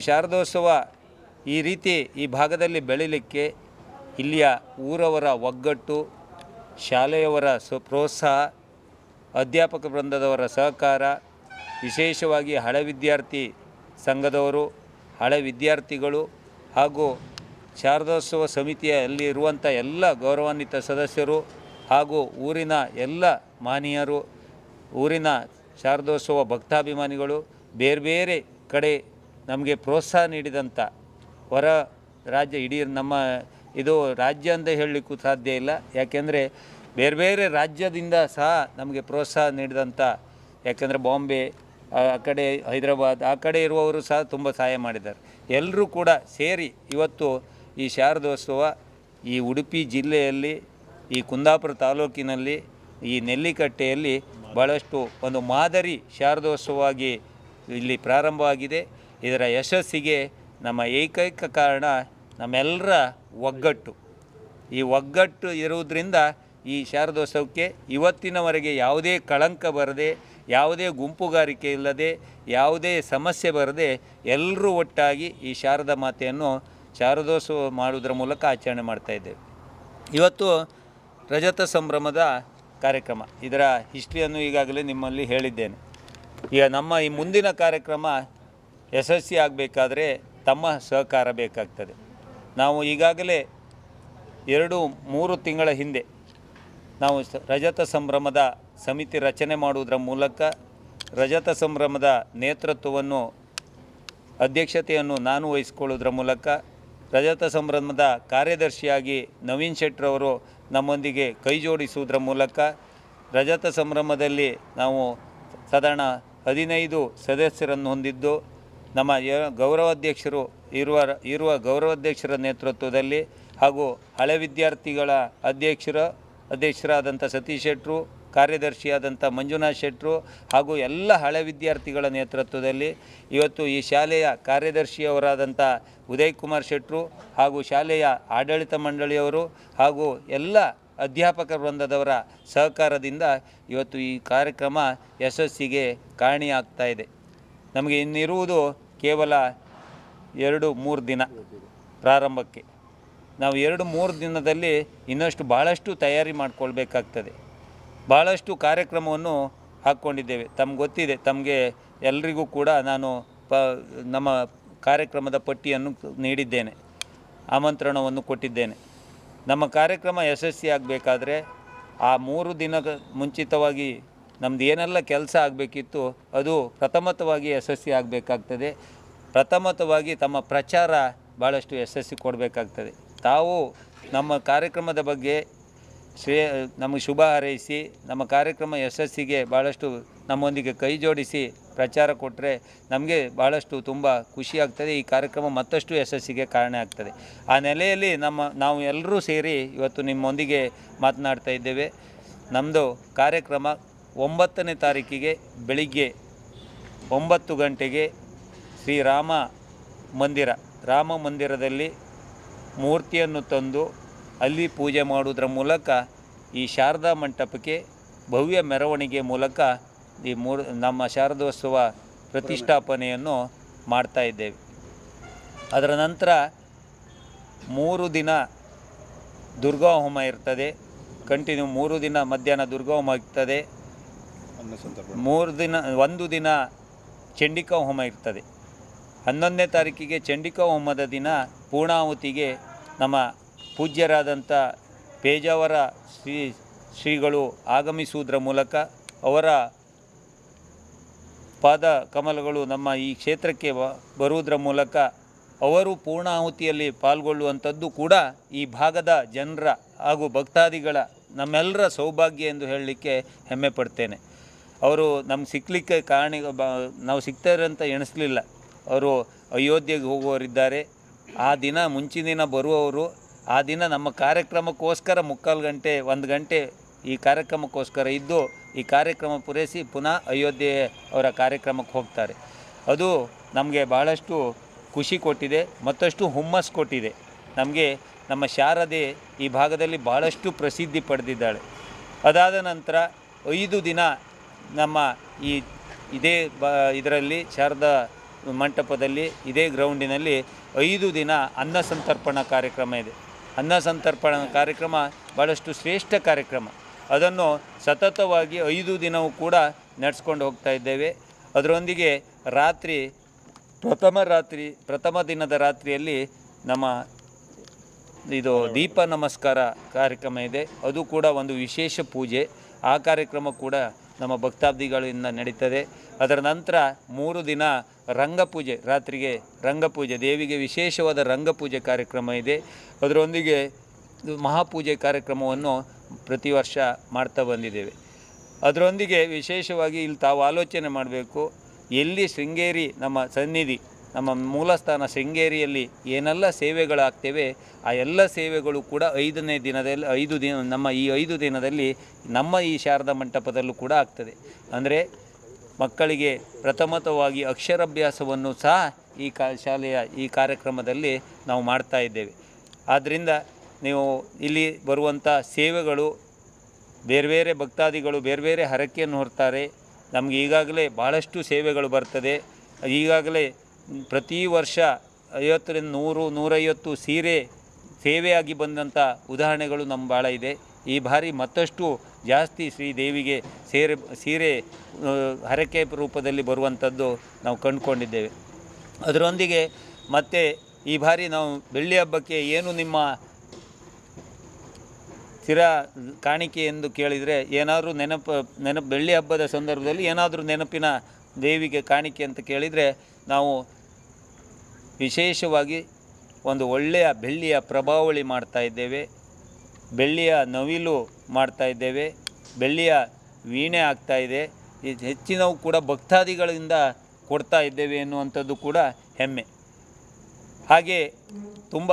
ಶಾರದೋತ್ಸವ ಈ ರೀತಿ ಈ ಭಾಗದಲ್ಲಿ ಬೆಳೀಲಿಕ್ಕೆ ಇಲ್ಲಿಯ ಊರವರ ಒಗ್ಗಟ್ಟು, ಶಾಲೆಯವರ ಸ್ವ ಪ್ರೋತ್ಸಾಹ, ಅಧ್ಯಾಪಕ ವೃಂದದವರ ಸಹಕಾರ, ವಿಶೇಷವಾಗಿ ಹಳೆ ವಿದ್ಯಾರ್ಥಿ ಸಂಘದವರು, ಹಳೆ ವಿದ್ಯಾರ್ಥಿಗಳು ಹಾಗೂ ಶಾರದೋತ್ಸವ ಸಮಿತಿಯಲ್ಲಿ ಇರುವಂಥ ಎಲ್ಲ ಗೌರವಾನ್ವಿತ ಸದಸ್ಯರು ಹಾಗೂ ಊರಿನ ಎಲ್ಲ ಮಾನೀಯರು, ಊರಿನ ಶಾರದೋತ್ಸವ ಭಕ್ತಾಭಿಮಾನಿಗಳು ಬೇರೆ ಬೇರೆ ಕಡೆ ನಮಗೆ ಪ್ರೋತ್ಸಾಹ ನೀಡಿದಂಥ ಹೊರ ರಾಜ್ಯ ಇಡೀ ನಮ್ಮ ಇದು ರಾಜ್ಯ ಅಂತ ಹೇಳಲಿಕ್ಕೂ ಸಾಧ್ಯ ಇಲ್ಲ. ಯಾಕೆಂದರೆ ಬೇರೆ ಬೇರೆ ರಾಜ್ಯದಿಂದ ಸಹ ನಮಗೆ ಪ್ರೋತ್ಸಾಹ ನೀಡಿದಂಥ ಯಾಕೆಂದರೆ ಬಾಂಬೆ, ಆ ಕಡೆ ಹೈದರಾಬಾದ್, ಆ ಕಡೆ ಇರುವವರು ಸಹ ತುಂಬ ಸಹಾಯ ಮಾಡಿದ್ದಾರೆ. ಎಲ್ಲರೂ ಕೂಡ ಸೇರಿ ಇವತ್ತು ಈ ಶಾರದೋತ್ಸವ ಈ ಉಡುಪಿ ಜಿಲ್ಲೆಯಲ್ಲಿ, ಈ ಕುಂದಾಪುರ ತಾಲೂಕಿನಲ್ಲಿ, ಈ ನೆಲ್ಲಿಕಟ್ಟೆಯಲ್ಲಿ ಭಾಳಷ್ಟು ಒಂದು ಮಾದರಿ ಶಾರದೋತ್ಸವವಾಗಿ ಇಲ್ಲಿ ಪ್ರಾರಂಭವಾಗಿದೆ. ಇದರ ಯಶಸ್ಸಿಗೆ ನಮ್ಮ ಏಕೈಕ ಕಾರಣ ನಮ್ಮೆಲ್ಲರ ಒಗ್ಗಟ್ಟು. ಈ ಒಗ್ಗಟ್ಟು ಇರುವುದರಿಂದ ಈ ಶಾರದೋತ್ಸವಕ್ಕೆ ಇವತ್ತಿನವರೆಗೆ ಯಾವುದೇ ಕಳಂಕ ಬರದೆ, ಯಾವುದೇ ಗುಂಪುಗಾರಿಕೆ ಇಲ್ಲದೆ, ಯಾವುದೇ ಸಮಸ್ಯೆ ಬರದೆ ಎಲ್ಲರೂ ಒಟ್ಟಾಗಿ ಈ ಶಾರದ ಮಾತೆಯನ್ನು ಶಾರದೋತ್ಸವ ಮಾಡುವುದರ ಮೂಲಕ ಆಚರಣೆ ಮಾಡ್ತಾಯಿದ್ದೇವೆ ಇವತ್ತು ರಜತ ಸಂಭ್ರಮದ ಕಾರ್ಯಕ್ರಮ. ಇದರ ಹಿಸ್ಟ್ರಿಯನ್ನು ಈಗಾಗಲೇ ನಿಮ್ಮಲ್ಲಿ ಹೇಳಿದ್ದೇನೆ. ಈಗ ನಮ್ಮ ಈ ಮುಂದಿನ ಕಾರ್ಯಕ್ರಮ ಯಶಸ್ವಿ ಆಗಬೇಕಾದ್ರೆ ತಮ್ಮ ಸಹಕಾರ ಬೇಕಾಗ್ತದೆ. ನಾವು ಈಗಾಗಲೇ ಎರಡು, ಮೂರು ತಿಂಗಳ ಹಿಂದೆ ನಾವು ರಜತ ಸಂಭ್ರಮದ ಸಮಿತಿ ರಚನೆ ಮಾಡುವುದರ ಮೂಲಕ ರಜತ ಸಂಭ್ರಮದ ನೇತೃತ್ವವನ್ನು, ಅಧ್ಯಕ್ಷತೆಯನ್ನು ನಾನು ವಹಿಸಿಕೊಳ್ಳುವುದರ ಮೂಲಕ ರಜತ ಸಂಭ್ರಮದ ಕಾರ್ಯದರ್ಶಿಯಾಗಿ ನವೀನ್ ಶೆಟ್ಟರವರು ನಮ್ಮೊಂದಿಗೆ ಕೈ ಜೋಡಿಸುವುದರ ಮೂಲಕ ರಜತ ಸಂಭ್ರಮದಲ್ಲಿ ನಾವು ಸಾಧಾರಣ ಹದಿನೈದು ಸದಸ್ಯರನ್ನು ಹೊಂದಿದ್ದು ನಮ್ಮ ಗೌರವಾಧ್ಯಕ್ಷರು ಇರುವ ಇರುವ ಗೌರವಾಧ್ಯಕ್ಷರ ನೇತೃತ್ವದಲ್ಲಿ ಹಾಗೂ ಹಳೆ ವಿದ್ಯಾರ್ಥಿಗಳ ಅಧ್ಯಕ್ಷರ, ಅಧ್ಯಕ್ಷರಾದಂಥ ಸತೀಶ್ ಶೆಟ್ಟರು ಕಾರ್ಯದರ್ಶಿಯಾದಂಥ ಮಂಜುನಾಥ್ ಶೆಟ್ಟರು ಹಾಗೂ ಎಲ್ಲ ಹಳೆ ವಿದ್ಯಾರ್ಥಿಗಳ ನೇತೃತ್ವದಲ್ಲಿ ಇವತ್ತು ಈ ಶಾಲೆಯ ಕಾರ್ಯದರ್ಶಿಯವರಾದಂಥ ಉದಯ್ ಕುಮಾರ್ ಶೆಟ್ಟರು ಹಾಗೂ ಶಾಲೆಯ ಆಡಳಿತ ಮಂಡಳಿಯವರು ಹಾಗೂ ಎಲ್ಲ ಅಧ್ಯಾಪಕ ವೃಂದದವರ ಸಹಕಾರದಿಂದ ಇವತ್ತು ಈ ಕಾರ್ಯಕ್ರಮ ಯಶಸ್ಸಿಗೆ ಕಾರಣಿಯಾಗ್ತಾ ಇದೆ. ನಮಗೆ ಇನ್ನಿರುವುದು ಕೇವಲ ಎರಡು ಮೂರು ದಿನ ಪ್ರಾರಂಭಕ್ಕೆ. ನಾವು ಎರಡು ಮೂರು ದಿನದಲ್ಲಿ ಇನ್ನಷ್ಟು ಭಾಳಷ್ಟು ತಯಾರಿ ಮಾಡಿಕೊಳ್ಬೇಕಾಗ್ತದೆ. ಭಾಳಷ್ಟು ಕಾರ್ಯಕ್ರಮವನ್ನು ಹಾಕ್ಕೊಂಡಿದ್ದೇವೆ. ತಮ್ಗೆ ಗೊತ್ತಿದೆ, ತಮಗೆ ಎಲ್ರಿಗೂ ಕೂಡ ನಾನು ಪ, ನಮ್ಮ ಕಾರ್ಯಕ್ರಮದ ಪಟ್ಟಿಯನ್ನು ನೀಡಿದ್ದೇನೆ, ಆಮಂತ್ರಣವನ್ನು ಕೊಟ್ಟಿದ್ದೇನೆ. ನಮ್ಮ ಕಾರ್ಯಕ್ರಮ ಯಶಸ್ವಿಯಾಗಬೇಕಾದ್ರೆ ಆ ಮೂರು ದಿನ ಮುಂಚಿತವಾಗಿ ನಮ್ದು ಏನೆಲ್ಲ ಕೆಲಸ ಆಗಬೇಕಿತ್ತು ಅದು ಪ್ರಥಮತವಾಗಿ ಯಶಸ್ವಿ ಆಗಬೇಕಾಗ್ತದೆ. ಪ್ರಥಮತವಾಗಿ ತಮ್ಮ ಪ್ರಚಾರ ಭಾಳಷ್ಟು ಯಶಸ್ವಿ ಕೊಡಬೇಕಾಗ್ತದೆ. ತಾವು ನಮ್ಮ ಕಾರ್ಯಕ್ರಮದ ಬಗ್ಗೆ ಶ್ರೇ, ನಮಗೆ ಶುಭ ಹಾರೈಸಿ, ನಮ್ಮ ಕಾರ್ಯಕ್ರಮ ಯಶಸ್ಸಿಗೆ ಭಾಳಷ್ಟು ನಮ್ಮೊಂದಿಗೆ ಕೈ ಜೋಡಿಸಿ ಪ್ರಚಾರ ಕೊಟ್ಟರೆ ನಮಗೆ ಭಾಳಷ್ಟು ತುಂಬ ಖುಷಿಯಾಗ್ತದೆ ಈ ಕಾರ್ಯಕ್ರಮ ಮತ್ತಷ್ಟು ಯಶಸ್ಸಿಗೆ ಕಾರಣ ಆಗ್ತದೆ. ಆ ನೆಲೆಯಲ್ಲಿ ನಮ್ಮ, ನಾವು ಎಲ್ಲರೂ ಸೇರಿ ಇವತ್ತು ನಿಮ್ಮೊಂದಿಗೆ ಮಾತನಾಡ್ತಾ ಇದ್ದೇವೆ. ನಮ್ಮದು ಕಾರ್ಯಕ್ರಮ ಒಂಬತ್ತನೇ ತಾರೀಕಿಗೆ ಬೆಳಿಗ್ಗೆ ಒಂಬತ್ತು ಗಂಟೆಗೆ ಶ್ರೀರಾಮ ಮಂದಿರ. ರಾಮ ಮಂದಿರದಲ್ಲಿ ಮೂರ್ತಿಯನ್ನು ತಂದು ಅಲ್ಲಿ ಪೂಜೆ ಮಾಡುವುದರ ಮೂಲಕ ಈ ಶಾರದಾ ಮಂಟಪಕ್ಕೆ ಭವ್ಯ ಮೆರವಣಿಗೆ ಮೂಲಕ ಈ ಮೂರು ನಮ್ಮ ಶಾರದೋತ್ಸವ ಪ್ರತಿಷ್ಠಾಪನೆಯನ್ನು ಮಾಡ್ತಾ ಇದ್ದೇವೆ. ಅದರ ನಂತರ ಮೂರು ದಿನ ದುರ್ಗಾ ಹೋಮ ಇರ್ತದೆ. ಕಂಟಿನ್ಯೂ ಮೂರು ದಿನ ಮಧ್ಯಾಹ್ನ ದುರ್ಗಾ ಹೋಮ ಇರ್ತದೆ. ಮೂರು ದಿನ, ಒಂದು ದಿನ ಚಂಡಿಕಾ ಹೋಮ ಇರ್ತದೆ. ಹನ್ನೊಂದನೇ ತಾರೀಕಿಗೆ ಚಂಡಿಕಾ ಹೋಮದ ದಿನ ಪೂರ್ಣಾಹುತಿಗೆ ನಮ್ಮ ಪೂಜ್ಯರಾದಂಥ ಪೇಜಾವರ ಶ್ರೀ, ಶ್ರೀಗಳು ಆಗಮಿಸುವುದರ ಮೂಲಕ ಅವರ ಪಾದ ಕಮಲಗಳು ನಮ್ಮ ಈ ಕ್ಷೇತ್ರಕ್ಕೆ ಬರುವುದರ ಮೂಲಕ ಅವರು ಪೂರ್ಣಾಹುತಿಯಲ್ಲಿ ಪಾಲ್ಗೊಳ್ಳುವಂಥದ್ದು ಕೂಡ ಈ ಭಾಗದ ಜನರ ಹಾಗೂ ಭಕ್ತಾದಿಗಳ ನಮ್ಮೆಲ್ಲರ ಸೌಭಾಗ್ಯ ಎಂದು ಹೇಳಲಿಕ್ಕೆ ಹೆಮ್ಮೆ ಪಡ್ತೇನೆ. ಅವರು ನಮ್ಗೆ ಸಿಕ್ಕಲಿಕ್ಕೆ ಕಾರಣ ನಾವು ಸಿಗ್ತಾರೆ ಅಂತ ಎಣಿಸ್ಲಿಲ್ಲ. ಅವರು ಅಯೋಧ್ಯೆಗೆ ಹೋಗುವವರಿದ್ದಾರೆ ಆ ದಿನ ಮುಂಚಿನ ದಿನ ಬರುವವರು, ಆ ದಿನ ನಮ್ಮ ಕಾರ್ಯಕ್ರಮಕ್ಕೋಸ್ಕರ ಮುಕ್ಕಾಲು ಗಂಟೆ, ಒಂದು ಗಂಟೆ ಈ ಕಾರ್ಯಕ್ರಮಕ್ಕೋಸ್ಕರ ಇದ್ದು ಈ ಕಾರ್ಯಕ್ರಮ ಪೂರೈಸಿ ಪುನಃ ಅಯೋಧ್ಯೆ ಅವರ ಕಾರ್ಯಕ್ರಮಕ್ಕೆ ಹೋಗ್ತಾರೆ. ಅದು ನಮಗೆ ಬಹಳಷ್ಟು ಖುಷಿ ಕೊಟ್ಟಿದೆ, ಮತ್ತಷ್ಟು ಹುಮ್ಮಸ್ ಕೊಟ್ಟಿದೆ. ನಮಗೆ ನಮ್ಮ ಶಾರದೆ ಈ ಭಾಗದಲ್ಲಿ ಬಹಳಷ್ಟು ಪ್ರಸಿದ್ಧಿ ಪಡೆದಿದ್ದಾಳೆ. ಅದಾದ ನಂತರ ಐದು ದಿನ ನಮ್ಮ ಈ ಇದೇ ಬ, ಇದರಲ್ಲಿ ಶಾರದಾ ಮಂಟಪದಲ್ಲಿ ಇದೇ ಗ್ರೌಂಡಿನಲ್ಲಿ ಐದು ದಿನ ಅನ್ನ ಸಂತರ್ಪಣಾ ಕಾರ್ಯಕ್ರಮ ಇದೆ. ಅನ್ನ ಸಂತರ್ಪಣಾ ಕಾರ್ಯಕ್ರಮ ಭಾಳಷ್ಟು ಶ್ರೇಷ್ಠ ಕಾರ್ಯಕ್ರಮ. ಅದನ್ನು ಸತತವಾಗಿ ಐದು ದಿನವೂ ಕೂಡ ನಡೆಸ್ಕೊಂಡು ಹೋಗ್ತಾ ಇದ್ದೇವೆ. ಅದರೊಂದಿಗೆ ರಾತ್ರಿ, ಪ್ರಥಮ ರಾತ್ರಿ, ಪ್ರಥಮ ದಿನದ ರಾತ್ರಿಯಲ್ಲಿ ನಮ್ಮ ಇದು ದೀಪ ನಮಸ್ಕಾರ ಕಾರ್ಯಕ್ರಮ ಇದೆ. ಅದು ಕೂಡ ಒಂದು ವಿಶೇಷ ಪೂಜೆ. ಆ ಕಾರ್ಯಕ್ರಮ ಕೂಡ ನಮ್ಮ ಭಕ್ತಾಬ್ದಿಗಳಿಂದ ನಡೀತದೆ. ಅದರ ನಂತರ ಮೂರು ದಿನ ರಂಗಪೂಜೆ, ರಾತ್ರಿಗೆ ರಂಗಪೂಜೆ, ದೇವಿಗೆ ವಿಶೇಷವಾದ ರಂಗಪೂಜೆ ಕಾರ್ಯಕ್ರಮ ಇದೆ. ಅದರೊಂದಿಗೆ ಮಹಾಪೂಜೆ ಕಾರ್ಯಕ್ರಮವನ್ನು ಪ್ರತಿ ವರ್ಷ ಮಾಡ್ತಾ ಬಂದಿದ್ದೇವೆ. ಅದರೊಂದಿಗೆ ವಿಶೇಷವಾಗಿ ಇಲ್ಲಿ ತಾವು ಆಲೋಚನೆ ಮಾಡಬೇಕು, ಎಲ್ಲಿ ಶೃಂಗೇರಿ ನಮ್ಮ ಸನ್ನಿಧಿ ನಮ್ಮ ಮೂಲಸ್ಥಾನ ಶೃಂಗೇರಿಯಲ್ಲಿ ಏನೆಲ್ಲ ಸೇವೆಗಳಾಗ್ತೇವೆ, ಆ ಎಲ್ಲ ಸೇವೆಗಳು ಕೂಡ ಐದನೇ ದಿನದಲ್ಲಿ, ಐದು ದಿನ, ನಮ್ಮ ಈ ಐದು ದಿನದಲ್ಲಿ ನಮ್ಮ ಈ ಶಾರದಾ ಮಂಟಪದಲ್ಲೂ ಕೂಡ ಆಗ್ತದೆ. ಅಂದರೆ ಮಕ್ಕಳಿಗೆ ಪ್ರಥಮತವಾಗಿ ಅಕ್ಷರಾಭ್ಯಾಸವನ್ನು ಸಹ ಈ ಕಾ, ಶಾಲೆಯ ಈ ಕಾರ್ಯಕ್ರಮದಲ್ಲಿ ನಾವು ಮಾಡ್ತಾ ಇದ್ದೇವೆ. ಆದ್ದರಿಂದ ನೀವು ಇಲ್ಲಿ ಬರುವಂಥ ಸೇವೆಗಳು, ಬೇರೆ ಬೇರೆ ಭಕ್ತಾದಿಗಳು ಬೇರೆ ಬೇರೆ ಹರಕೆಯನ್ನು ಹೊರ್ತಾರೆ. ನಮಗೆ ಈಗಾಗಲೇ ಭಾಳಷ್ಟು ಸೇವೆಗಳು ಬರ್ತದೆ. ಈಗಾಗಲೇ ಪ್ರತಿ ವರ್ಷ ಐವತ್ತರಿಂದ ನೂರು, ನೂರೈವತ್ತು ಸೀರೆ ಸೇವೆಯಾಗಿ ಬಂದಂಥ ಉದಾಹರಣೆಗಳು ನಮ್ಮ ಭಾಳ ಇದೆ. ಈ ಬಾರಿ ಮತ್ತಷ್ಟು ಜಾಸ್ತಿ ಶ್ರೀದೇವಿಗೆ ಸೇರೆ, ಸೀರೆ ಹರಕೆ ರೂಪದಲ್ಲಿ ಬರುವಂಥದ್ದು ನಾವು ಕಂಡುಕೊಂಡಿದ್ದೇವೆ. ಅದರೊಂದಿಗೆ ಮತ್ತೆ ಈ ಬಾರಿ ನಾವು ಬೆಳ್ಳಿ ಹಬ್ಬಕ್ಕೆ ಏನು ನಿಮ್ಮ ಸ್ಥಿರ ಕಾಣಿಕೆ ಎಂದು ಕೇಳಿದರೆ ಏನಾದರೂ ನೆನಪು ನೆನಪು, ಬೆಳ್ಳಿ ಹಬ್ಬದ ಸಂದರ್ಭದಲ್ಲಿ ಏನಾದರೂ ನೆನಪಿನ ದೇವಿಗೆ ಕಾಣಿಕೆ ಅಂತ ಕೇಳಿದರೆ ನಾವು ವಿಶೇಷವಾಗಿ ಒಂದು ಒಳ್ಳೆಯ ಬೆಳ್ಳಿಯ ಪ್ರಭಾವಳಿ ಮಾಡ್ತಾ ಇದ್ದೇವೆ. ಬೆಳ್ಳಿಯ ನವಿಲು ಮಾಡ್ತಾ ಇದ್ದೇವೆ. ಬೆಳ್ಳಿಯ ವೀಣೆ ಆಗ್ತಾ ಇದೆ. ಹೆಚ್ಚಿನವು ಕೂಡ ಭಕ್ತಾದಿಗಳಿಂದ ಕೊಡ್ತಾ ಇದ್ದೇವೆ ಎನ್ನುವಂಥದ್ದು ಕೂಡ ಹೆಮ್ಮೆ. ಹಾಗೆ ತುಂಬ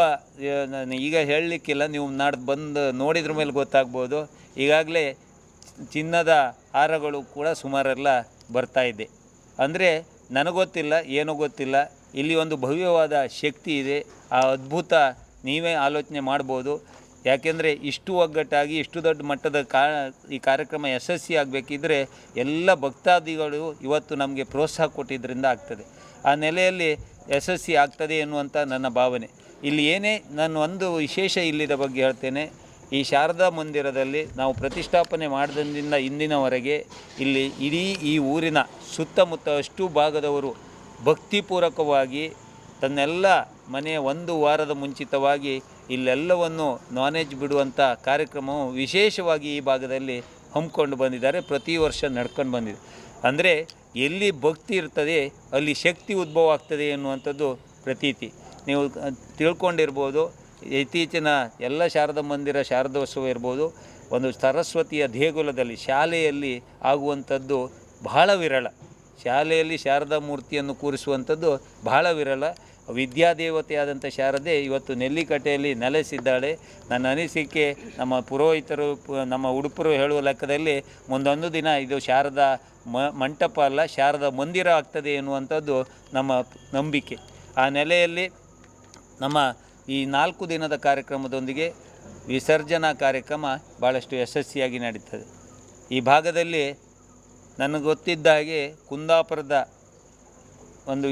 ಈಗ ಹೇಳಲಿಕ್ಕಿಲ್ಲ, ನೀವು ನಾಡ್ದು ಬಂದು ನೋಡಿದ್ರ ಮೇಲೆ ಗೊತ್ತಾಗ್ಬೋದು. ಈಗಾಗಲೇ ಚಿನ್ನದ ಹಾರಗಳು ಕೂಡ ಸುಮಾರೆಲ್ಲ ಬರ್ತಾ ಇದೆ. ಅಂದರೆ ನನಗೊತ್ತಿಲ್ಲ, ಏನೂ ಗೊತ್ತಿಲ್ಲ. ಇಲ್ಲಿ ಒಂದು ಭವ್ಯವಾದ ಶಕ್ತಿ ಇದೆ. ಆ ಅದ್ಭುತ ನೀವೇ ಆಲೋಚನೆ ಮಾಡ್ಬೋದು. ಯಾಕೆಂದರೆ ಇಷ್ಟು ಒಗ್ಗಟ್ಟಾಗಿ, ಇಷ್ಟು ದೊಡ್ಡ ಮಟ್ಟದ ಕಾ, ಈ ಕಾರ್ಯಕ್ರಮ ಯಶಸ್ವಿ ಆಗಬೇಕಿದ್ರೆ ಎಲ್ಲ ಭಕ್ತಾದಿಗಳು ಇವತ್ತು ನಮಗೆ ಪ್ರೋತ್ಸಾಹ ಕೊಟ್ಟಿದ್ದರಿಂದ ಆಗ್ತದೆ. ಆ ನೆಲೆಯಲ್ಲಿ ಯಶಸ್ವಿ ಆಗ್ತದೆ ಎನ್ನುವಂಥ ನನ್ನ ಭಾವನೆ. ಇಲ್ಲಿ ಏನೇ ನಾನು ಒಂದು ವಿಶೇಷ ಇಲ್ಲಿದ ಬಗ್ಗೆ ಹೇಳ್ತೇನೆ. ಈ ಶಾರದಾ ಮಂದಿರದಲ್ಲಿ ನಾವು ಪ್ರತಿಷ್ಠಾಪನೆ ಮಾಡಿದಿಂದ ಇಂದಿನವರೆಗೆ ಇಲ್ಲಿ ಇಡೀ ಈ ಊರಿನ ಸುತ್ತಮುತ್ತ ಅಷ್ಟು ಭಾಗದವರು ಭಕ್ತಿಪೂರ್ವಕವಾಗಿ ತನ್ನೆಲ್ಲ ಮನೆಯ ಒಂದು ವಾರದ ಮುಂಚಿತವಾಗಿ ಇಲ್ಲೆಲ್ಲವನ್ನು ನಾನ್ ವೆಜ್ ಬಿಡುವಂಥ ಕಾರ್ಯಕ್ರಮವು ವಿಶೇಷವಾಗಿ ಈ ಭಾಗದಲ್ಲಿ ಹಮ್ಮಿಕೊಂಡು ಬಂದಿದ್ದಾರೆ, ಪ್ರತಿ ವರ್ಷ ನಡ್ಕೊಂಡು ಬಂದಿದೆ. ಅಂದರೆ ಎಲ್ಲಿ ಭಕ್ತಿ ಇರ್ತದೆ, ಅಲ್ಲಿ ಶಕ್ತಿ ಉದ್ಭವ ಆಗ್ತದೆ ಎನ್ನುವಂಥದ್ದು ಪ್ರತೀತಿ. ನೀವು ತಿಳ್ಕೊಂಡಿರ್ಬೋದು, ಇತ್ತೀಚಿನ ಎಲ್ಲ ಶಾರದಾ ಮಂದಿರ, ಶಾರದೋತ್ಸವ ಇರ್ಬೋದು, ಒಂದು ಸರಸ್ವತಿಯ ದೇಗುಲದಲ್ಲಿ, ಶಾಲೆಯಲ್ಲಿ ಆಗುವಂಥದ್ದು ಬಹಳ ವಿರಳ. ಶಾಲೆಯಲ್ಲಿ ಶಾರದಾ ಮೂರ್ತಿಯನ್ನು ಕೂರಿಸುವಂಥದ್ದು ಬಹಳ ವಿರಳ. ವಿದ್ಯಾದೇವತೆಯಾದಂಥ ಶಾರದೆ ಇವತ್ತು ನೆಲ್ಲಿಕಟ್ಟೆಯಲ್ಲಿ ನೆಲೆಸಿದ್ದಾಳೆ. ನನ್ನ ಅನಿಸಿಕೆ ನಮ್ಮ ಪುರೋಹಿತರು, ನಮ್ಮ ಉಡುಪರು ಹೇಳುವ ಲೆಕ್ಕದಲ್ಲಿ ಮುಂದೊಂದು ದಿನ ಇದು ಶಾರದಾ ಮ, ಮಂಟಪ ಅಲ್ಲ, ಶಾರದಾ ಮಂದಿರ ಆಗ್ತದೆ ಎನ್ನುವಂಥದ್ದು ನಮ್ಮ ನಂಬಿಕೆ. ಆ ನೆಲೆಯಲ್ಲಿ ನಮ್ಮ ಈ ನಾಲ್ಕು ದಿನದ ಕಾರ್ಯಕ್ರಮದೊಂದಿಗೆ ವಿಸರ್ಜನಾ ಕಾರ್ಯಕ್ರಮ ಭಾಳಷ್ಟು ಯಶಸ್ವಿಯಾಗಿ ನಡೀತದೆ. ಈ ಭಾಗದಲ್ಲಿ ನನಗೆ ಗೊತ್ತಿದ್ದ ಹಾಗೆ ಕುಂದಾಪುರದ ಒಂದು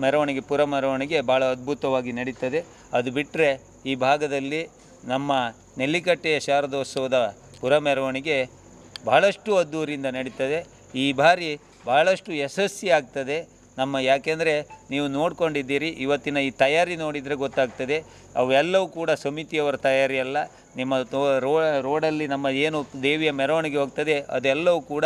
ಮೆರವಣಿಗೆ, ಪುರ ಮೆರವಣಿಗೆ ಭಾಳ ಅದ್ಭುತವಾಗಿ ನಡೀತದೆ. ಅದು ಬಿಟ್ಟರೆ ಈ ಭಾಗದಲ್ಲಿ ನಮ್ಮ ನೆಲ್ಲಿಕಟ್ಟೆಯ ಶಾರದೋತ್ಸವದ ಪುರ ಮೆರವಣಿಗೆ ಬಹಳಷ್ಟು ಅದ್ದೂರಿಯಿಂದ ನಡೀತದೆ. ಈ ಬಾರಿ ಬಹಳಷ್ಟು ಯಶಸ್ವಿ ಆಗ್ತದೆ. ನಮ್ಮ ಯಾಕೆಂದರೆ ನೀವು ನೋಡ್ಕೊಂಡಿದ್ದೀರಿ, ಇವತ್ತಿನ ಈ ತಯಾರಿ ನೋಡಿದರೆ ಗೊತ್ತಾಗ್ತದೆ. ಅವೆಲ್ಲವೂ ಕೂಡ ಸಮಿತಿಯವರ ತಯಾರಿ ಅಲ್ಲ. ನಿಮ್ಮ ರೋ, ರೋಡಲ್ಲಿ ನಮ್ಮ ಏನು ದೇವಿಯ ಮೆರವಣಿಗೆ ಹೋಗ್ತದೆ, ಅದೆಲ್ಲವೂ ಕೂಡ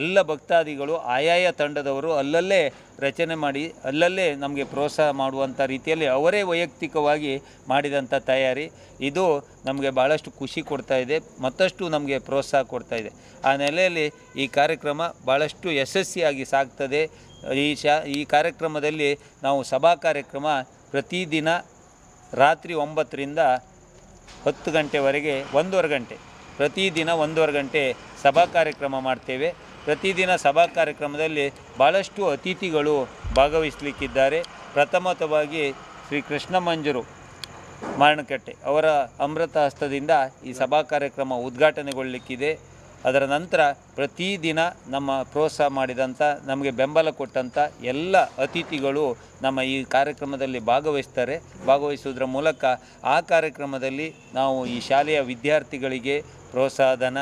ಎಲ್ಲ ಭಕ್ತಾದಿಗಳು ಆಯಾಯ ತಂಡದವರು ಅಲ್ಲಲ್ಲೇ ರಚನೆ ಮಾಡಿ, ಅಲ್ಲಲ್ಲೇ ನಮಗೆ ಪ್ರೋತ್ಸಾಹ ಮಾಡುವಂಥ ರೀತಿಯಲ್ಲಿ ಅವರೇ ವೈಯಕ್ತಿಕವಾಗಿ ಮಾಡಿದಂಥ ತಯಾರಿ. ಇದು ನಮಗೆ ಭಾಳಷ್ಟು ಖುಷಿ ಕೊಡ್ತಾ ಇದೆ, ಮತ್ತಷ್ಟು ನಮಗೆ ಪ್ರೋತ್ಸಾಹ ಕೊಡ್ತಾ ಇದೆ. ಆ ನೆಲೆಯಲ್ಲಿ ಈ ಕಾರ್ಯಕ್ರಮ ಭಾಳಷ್ಟು ಯಶಸ್ವಿಯಾಗಿ ಸಾಗ್ತದೆ. ಈ ಶಾ, ಈ ಕಾರ್ಯಕ್ರಮದಲ್ಲಿ ನಾವು ಸಭಾ ಕಾರ್ಯಕ್ರಮ ಪ್ರತಿದಿನ ರಾತ್ರಿ ಒಂಬತ್ತರಿಂದ ಹತ್ತು ಗಂಟೆವರೆಗೆ ಒಂದೂವರೆ ಗಂಟೆ. ಪ್ರತಿದಿನ ಒಂದೂವರೆ ಗಂಟೆ ಸಭಾ ಕಾರ್ಯಕ್ರಮ ಮಾಡ್ತೇವೆ. ಪ್ರತಿದಿನ ಸಭಾ ಕಾರ್ಯಕ್ರಮದಲ್ಲಿ ಭಾಳಷ್ಟು ಅತಿಥಿಗಳು ಭಾಗವಹಿಸಲಿಕ್ಕಿದ್ದಾರೆ. ಪ್ರಥಮತವಾಗಿ ಶ್ರೀ ಕೃಷ್ಣ ಮಂಜರು ಮಾರಣಕಟ್ಟೆ ಅವರ ಅಮೃತ ಹಸ್ತದಿಂದ ಈ ಸಭಾ ಕಾರ್ಯಕ್ರಮ ಉದ್ಘಾಟನೆಗೊಳ್ಳಲಿಕ್ಕಿದೆ ಅದರ ನಂತರ ಪ್ರತಿದಿನ ನಮ್ಮ ಪ್ರೋತ್ಸಾಹ ಮಾಡಿದಂಥ, ನಮಗೆ ಬೆಂಬಲ ಕೊಟ್ಟಂಥ ಎಲ್ಲ ಅತಿಥಿಗಳು ನಮ್ಮ ಈ ಕಾರ್ಯಕ್ರಮದಲ್ಲಿ ಭಾಗವಹಿಸ್ತಾರೆ. ಭಾಗವಹಿಸುವುದರ ಮೂಲಕ ಆ ಕಾರ್ಯಕ್ರಮದಲ್ಲಿ ನಾವು ಈ ಶಾಲೆಯ ವಿದ್ಯಾರ್ಥಿಗಳಿಗೆ ಪ್ರೋತ್ಸಾಹಧನ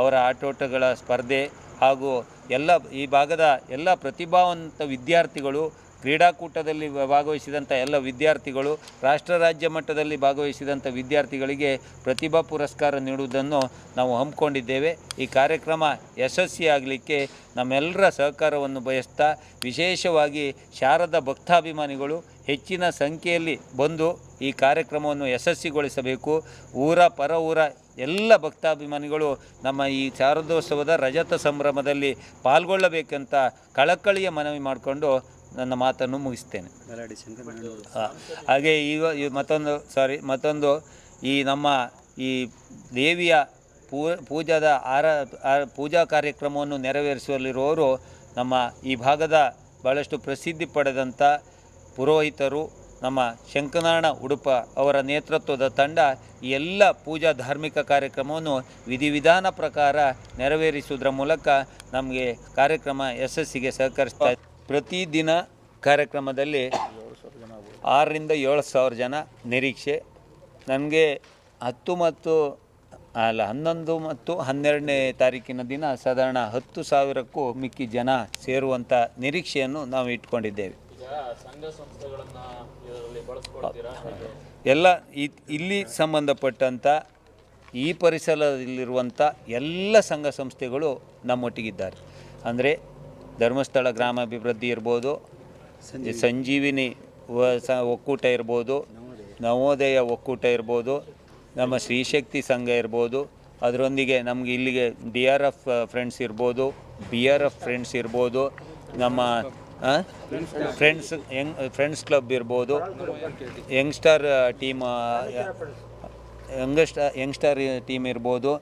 ಅವರ ಆಟೋಟಗಳ ಸ್ಪರ್ಧೆ ಹಾಗೂ ಎಲ್ಲ, ಈ ಭಾಗದ ಎಲ್ಲ ಪ್ರತಿಭಾವಂತ ವಿದ್ಯಾರ್ಥಿಗಳು ಕ್ರೀಡಾಕೂಟದಲ್ಲಿ ಭಾಗವಹಿಸಿದಂಥ ಎಲ್ಲ ವಿದ್ಯಾರ್ಥಿಗಳು, ರಾಷ್ಟ್ರ ರಾಜ್ಯ ಮಟ್ಟದಲ್ಲಿ ಭಾಗವಹಿಸಿದಂಥ ವಿದ್ಯಾರ್ಥಿಗಳಿಗೆ ಪ್ರತಿಭಾ ಪುರಸ್ಕಾರ ನೀಡುವುದನ್ನು ನಾವು ಹಮ್ಮಿಕೊಂಡಿದ್ದೇವೆ. ಈ ಕಾರ್ಯಕ್ರಮ ಯಶಸ್ವಿಯಾಗಲಿಕ್ಕೆ ನಮ್ಮೆಲ್ಲರ ಸಹಕಾರವನ್ನು ಬಯಸ್ತಾ ವಿಶೇಷವಾಗಿ ಶಾರದ ಭಕ್ತಾಭಿಮಾನಿಗಳು ಹೆಚ್ಚಿನ ಸಂಖ್ಯೆಯಲ್ಲಿ ಬಂದು ಈ ಕಾರ್ಯಕ್ರಮವನ್ನು ಯಶಸ್ವಿಗೊಳಿಸಬೇಕು. ಊರ, ಪರ ಊರ ಎಲ್ಲ ಭಕ್ತಾಭಿಮಾನಿಗಳು ನಮ್ಮ ಈ ಶಾರದೋತ್ಸವದ ರಜತ ಸಂಭ್ರಮದಲ್ಲಿ ಪಾಲ್ಗೊಳ್ಳಬೇಕಂತ ಕಳಕಳಿಯ ಮನವಿ ಮಾಡಿಕೊಂಡು ನನ್ನ ಮಾತನ್ನು ಮುಗಿಸ್ತೇನೆ ಹಾಗೆ ಈಗ ಈ ಮತ್ತೊಂದು ಸಾರಿ ಮತ್ತೊಂದು ಈ ನಮ್ಮ ಈ ದೇವಿಯ ಪೂ ಪೂಜಾದ ಆರ ಪೂಜಾ ಕಾರ್ಯಕ್ರಮವನ್ನು ನೆರವೇರಿಸುವಲ್ಲಿರುವವರು ನಮ್ಮ ಈ ಭಾಗದ ಭಾಳಷ್ಟು ಪ್ರಸಿದ್ಧಿ ಪಡೆದಂಥ ಪುರೋಹಿತರು ನಮ್ಮ ಶಂಕನಾರಾಯಣ ಉಡುಪ ಅವರ ನೇತೃತ್ವದ ತಂಡ ಈ ಎಲ್ಲ ಪೂಜಾ ಧಾರ್ಮಿಕ ಕಾರ್ಯಕ್ರಮವನ್ನು ವಿಧಿವಿಧಾನ ಪ್ರಕಾರ ನೆರವೇರಿಸುವುದರ ಮೂಲಕ ನಮಗೆ ಕಾರ್ಯಕ್ರಮ ಯಶಸ್ಸಿಗೆ ಸಹಕರಿಸ್ತಾ ಇದೆ. ಪ್ರತಿದಿನ ಕಾರ್ಯಕ್ರಮದಲ್ಲಿ ಆರರಿಂದ ಏಳು ಸಾವಿರ ಜನ ನಿರೀಕ್ಷೆ. ನನಗೆ ಹತ್ತು ಮತ್ತು, ಅಲ್ಲ, ಹನ್ನೊಂದು ಮತ್ತು ಹನ್ನೆರಡನೇ ತಾರೀಕಿನ ದಿನ ಸಾಧಾರಣ ಹತ್ತು ಸಾವಿರಕ್ಕೂ ಮಿಕ್ಕಿ ಜನ ಸೇರುವಂಥ ನಿರೀಕ್ಷೆಯನ್ನು ನಾವು ಇಟ್ಕೊಂಡಿದ್ದೇವೆ. ಎಲ್ಲ ಇಲ್ಲಿ ಸಂಬಂಧಪಟ್ಟಂಥ ಈ ಪರಿಸರದಲ್ಲಿರುವಂಥ ಎಲ್ಲ ಸಂಘ ಸಂಸ್ಥೆಗಳು ನಮ್ಮೊಟ್ಟಿಗಿದ್ದಾರೆ. ಅಂದರೆ ಧರ್ಮಸ್ಥಳ ಗ್ರಾಮಾಭಿವೃದ್ಧಿ ಇರ್ಬೋದು ಸಂಜೀವಿನಿ. ಒಕ್ಕೂಟ ಇರ್ಬೋದು ನವೋದಯ ಒಕ್ಕೂಟ ಇರ್ಬೋದು ನಮ್ಮ ಶ್ರೀಶಕ್ತಿ ಸಂಘ ಇರ್ಬೋದು ಅದರೊಂದಿಗೆ ನಮ್ಗೆ ಇಲ್ಲಿಗೆ ಡಿ ಆರ್ ಎಫ್ ಫ್ರೆಂಡ್ಸ್ ಇರ್ಬೋದು ಬಿ ಆರ್ ಎಫ್ ಫ್ರೆಂಡ್ಸ್ ಇರ್ಬೋದು ನಮ್ಮ ಫ್ರೆಂಡ್ಸ್ ಯಂಗ್ ಫ್ರೆಂಡ್ಸ್ ಕ್ಲಬ್ ಇರ್ಬೋದು ಯಂಗ್ಸ್ಟರ್ ಟೀಮ್ ಯಂಗಸ್ಟ ಯಂಗ್ಸ್ಟರ್ ಟೀಮ್ ಇರ್ಬೋದು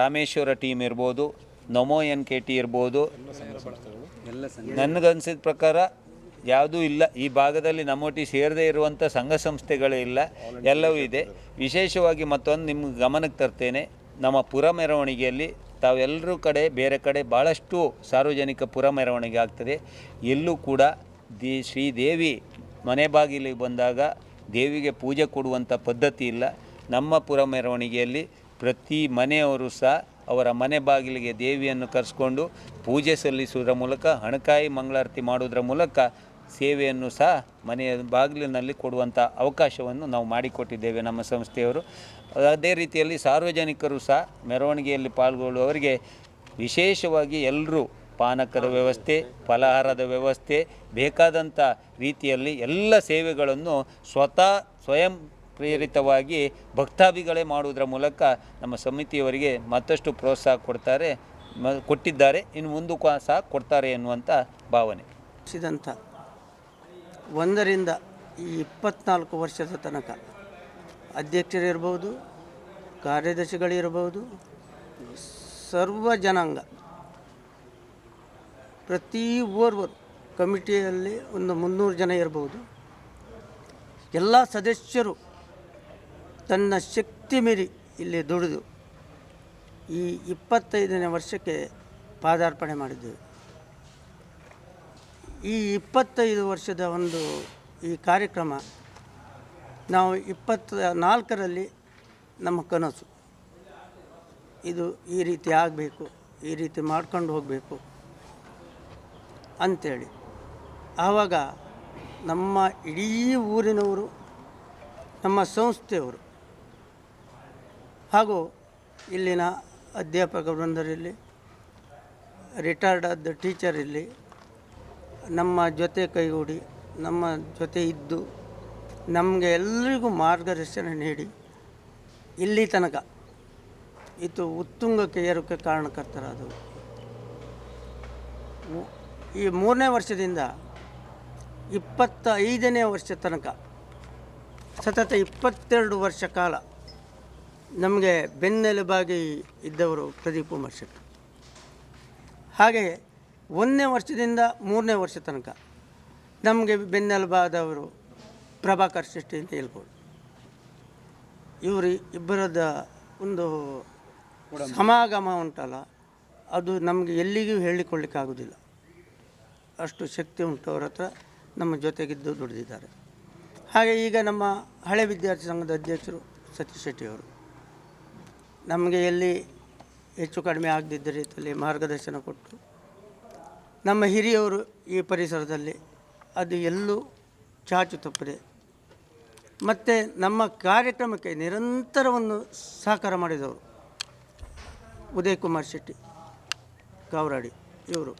ರಾಮೇಶ್ವರ ಟೀಮ್ ಇರ್ಬೋದು ನಮೋ ಎನ್ ಕೆ ಟಿ ಇರ್ಬೋದು. ನನಗನ್ಸಿದ ಪ್ರಕಾರ ಯಾವುದೂ ಇಲ್ಲ. ಈ ಭಾಗದಲ್ಲಿ ನಮೋಟಿ ಸೇರದೇ ಇರುವಂಥ ಸಂಘ ಸಂಸ್ಥೆಗಳೇ ಇಲ್ಲ. ಎಲ್ಲವೂ ಇದೆ. ವಿಶೇಷವಾಗಿ ಮತ್ತೊಂದು ನಿಮ್ಗೆ ಗಮನಕ್ಕೆ ತರ್ತೇನೆ. ನಮ್ಮ ಪುರ ಮೆರವಣಿಗೆಯಲ್ಲಿ ತಾವೆಲ್ಲರೂ ಕಡೆ ಬೇರೆ ಕಡೆ ಭಾಳಷ್ಟು ಸಾರ್ವಜನಿಕ ಪುರ ಮೆರವಣಿಗೆ ಆಗ್ತದೆ. ಎಲ್ಲೂ ಕೂಡ ದಿ ಶ್ರೀದೇವಿ ಮನೆ ಬಾಗಿಲಿಗೆ ಬಂದಾಗ ದೇವಿಗೆ ಪೂಜೆ ಕೊಡುವಂಥ ಪದ್ಧತಿ ಇಲ್ಲ. ನಮ್ಮ ಪುರ ಮೆರವಣಿಗೆಯಲ್ಲಿ ಪ್ರತಿ ಮನೆಯವರು ಸಹ ಅವರ ಮನೆ ಬಾಗಿಲಿಗೆ ದೇವಿಯನ್ನು ಕರೆಸ್ಕೊಂಡು ಪೂಜೆ ಸಲ್ಲಿಸುವುದರ ಮೂಲಕ, ಹಣಕಾಯಿ ಮಂಗಳಾರತಿ ಮಾಡುವುದರ ಮೂಲಕ ಸೇವೆಯನ್ನು ಸಹ ಮನೆಯ ಬಾಗಿಲಿನಲ್ಲಿ ಕೊಡುವಂಥ ಅವಕಾಶವನ್ನು ನಾವು ಮಾಡಿಕೊಟ್ಟಿದ್ದೇವೆ ನಮ್ಮ ಸಂಸ್ಥೆಯವರು. ಅದೇ ರೀತಿಯಲ್ಲಿ ಸಾರ್ವಜನಿಕರು ಸಹ ಮೆರವಣಿಗೆಯಲ್ಲಿ ಪಾಲ್ಗೊಳ್ಳುವವರಿಗೆ ವಿಶೇಷವಾಗಿ ಎಲ್ಲರೂ ಪಾನಕರ ವ್ಯವಸ್ಥೆ, ಫಲಹಾರದ ವ್ಯವಸ್ಥೆ ಬೇಕಾದಂಥ ರೀತಿಯಲ್ಲಿ ಎಲ್ಲ ಸೇವೆಗಳನ್ನು ಸ್ವತಃ ಸ್ವಯಂ ಪ್ರೇರಿತವಾಗಿ ಭಕ್ತಾದಿಗಳೇ ಮಾಡುವುದರ ಮೂಲಕ ನಮ್ಮ ಸಮಿತಿಯವರಿಗೆ ಮತ್ತಷ್ಟು ಪ್ರೋತ್ಸಾಹ ಕೊಡ್ತಾರೆ ಕೊಟ್ಟಿದ್ದಾರೆ. ಇನ್ನು ಮುಂದಕ್ಕೂ ಸಹ ಕೊಡ್ತಾರೆ ಎನ್ನುವಂಥ ಭಾವನೆ. ಸಿದಂಥ ಒಂದರಿಂದ ಈ ಇಪ್ಪತ್ನಾಲ್ಕು ವರ್ಷದ ತನಕ ಅಧ್ಯಕ್ಷರಿರ್ಬೋದು ಕಾರ್ಯದರ್ಶಿಗಳಿರ್ಬೋದು ಸರ್ವ ಜನಾಂಗ ಪ್ರತಿ ಓರ್ವರು ಕಮಿಟಿಯಲ್ಲಿ ಒಂದು ಮುನ್ನೂರು ಜನ ಇರಬಹುದು ಎಲ್ಲ ಸದಸ್ಯರು ತನ್ನ ಶಕ್ತಿ ಮೀರಿ ಇಲ್ಲಿ ದುಡಿದು ಈ ಇಪ್ಪತ್ತೈದನೇ ವರ್ಷಕ್ಕೆ ಪಾದಾರ್ಪಣೆ ಮಾಡಿದ್ದೇವೆ ಈ ಇಪ್ಪತ್ತೈದು ವರ್ಷದ ಒಂದು ಈ ಕಾರ್ಯಕ್ರಮ ನಾವು ಇಪ್ಪತ್ತ ನಾಲ್ಕರಲ್ಲಿ ನಮ್ಮ ಕನಸು. ಇದು ಈ ರೀತಿ ಆಗಬೇಕು, ಈ ರೀತಿ ಮಾಡ್ಕೊಂಡು ಹೋಗಬೇಕು ಅಂಥೇಳಿ ಆವಾಗ ನಮ್ಮ ಇಡೀ ಊರಿನವರು, ನಮ್ಮ ಸಂಸ್ಥೆಯವರು ಹಾಗೂ ಇಲ್ಲಿನ ಅಧ್ಯಾಪಕ ವೃಂದರಿರಲಿ ರಿಟೈರ್ಡ್ ಆದ ಟೀಚರ್ ಇರಲಿ ನಮ್ಮ ಜೊತೆ ಕೈಗೂಡಿ, ನಮ್ಮ ಜೊತೆ ಇದ್ದು, ನಮಗೆ ಎಲ್ಲರಿಗೂ ಮಾರ್ಗದರ್ಶನ ನೀಡಿ, ಇಲ್ಲಿ ತನಕ ಇದು ಉತ್ತುಂಗಕ್ಕೆ ಏರೋಕ್ಕೆ ಕಾರಣಕರ್ತರಾದವು. ಈ ಮೂರನೇ ವರ್ಷದಿಂದ ಇಪ್ಪತ್ತೈದನೇ ವರ್ಷ ತನಕ, ಸತತ ಇಪ್ಪತ್ತೆರಡು ವರ್ಷ ಕಾಲ ನಮಗೆ ಬೆನ್ನೆಲುಬಾಗಿ ಇದ್ದವರು ಪ್ರದೀಪ್ ಕುಮಾರ್ ಶೆಟ್ಟಿ. ಹಾಗೆಯೇ ಒಂದನೇ ವರ್ಷದಿಂದ ಮೂರನೇ ವರ್ಷ ತನಕ ನಮಗೆ ಬೆನ್ನೆಲುಬಾದವರು ಪ್ರಭಾಕರ್ ಶೆಟ್ಟಿ ಅಂತ ಹೇಳ್ಬೋದು. ಇವರು ಇಬ್ಬರದ ಒಂದು ಸಮಾಗಮ ಉಂಟಲ್ಲ, ಅದು ನಮಗೆ ಎಲ್ಲಿಗೂ ಹೇಳಿಕೊಳ್ಳಿಕ್ಕಾಗೋದಿಲ್ಲ. ಅಷ್ಟು ಶಕ್ತಿ ಉಂಟು ಅವ್ರ ಹತ್ರ, ನಮ್ಮ ಜೊತೆಗಿದ್ದು ದುಡಿದಿದ್ದಾರೆ. ಹಾಗೆ ಈಗ ನಮ್ಮ ಹಳೆ ವಿದ್ಯಾರ್ಥಿ ಸಂಘದ ಅಧ್ಯಕ್ಷರು ಸತೀಶ್ ಶೆಟ್ಟಿಯವರು ನಮಗೆ ಎಲ್ಲಿ ಹೆಚ್ಚು ಕಡಿಮೆ ಆಗದಿದ್ದ ರೀತಿಯಲ್ಲಿ ಮಾರ್ಗದರ್ಶನ ಕೊಟ್ಟು, ನಮ್ಮ ಹಿರಿಯವರು ಈ ಪರಿಸರದಲ್ಲಿ ಅದು ಎಲ್ಲೂ ಚಾಚು ತಪ್ಪದೆ, ಮತ್ತು ನಮ್ಮ ಕಾರ್ಯಕ್ರಮಕ್ಕೆ ನಿರಂತರವನ್ನು ಸಹಕಾರ ಮಾಡಿದವರು ಉದಯ್ ಕುಮಾರ್ ಶೆಟ್ಟಿ, ಕಾವರಾಡಿ ಇವರು.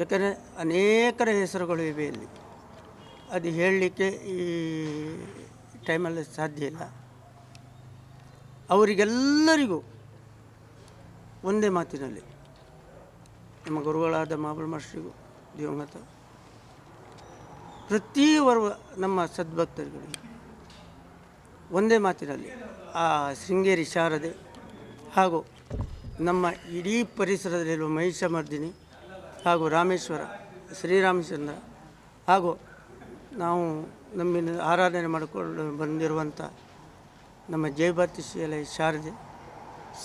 ಯಾಕಂದರೆ ಅನೇಕರ ಹೆಸರುಗಳು ಇವೆ ಇಲ್ಲಿ. ಅದು ಹೇಳಲಿಕ್ಕೆ ಈ ಟೈಮಲ್ಲಿ ಸಾಧ್ಯ ಇಲ್ಲ. ಅವರಿಗೆಲ್ಲರಿಗೂ ಒಂದೇ ಮಾತಿನಲ್ಲಿ, ನಮ್ಮ ಗುರುಗಳಾದ ಮಾಬಲ್ ಮಾಸ್ಟ್ರಿಗೂ ದಿವಂಗತ ಪ್ರತಿಯೊಬ್ಬರು ನಮ್ಮ ಸದ್ಭಕ್ತರುಗಳಿಗೆ ಒಂದೇ ಮಾತಿನಲ್ಲಿ, ಆ ಶೃಂಗೇರಿ ಶಾರದೆ ಹಾಗೂ ನಮ್ಮ ಇಡೀ ಪರಿಸರದಲ್ಲಿರುವ ಮಹಿಷಮರ್ದಿನಿ ಹಾಗೂ ರಾಮೇಶ್ವರ ಶ್ರೀರಾಮಚಂದ್ರ ಹಾಗೂ ನಾವು ನಮ್ಮಿಂದ ಆರಾಧನೆ ಮಾಡಿಕೊಂಡು ಬಂದಿರುವಂಥ ನಮ್ಮ ಜಯಭಾರತಿ ಶಾಲೆ ಶಾರದೆ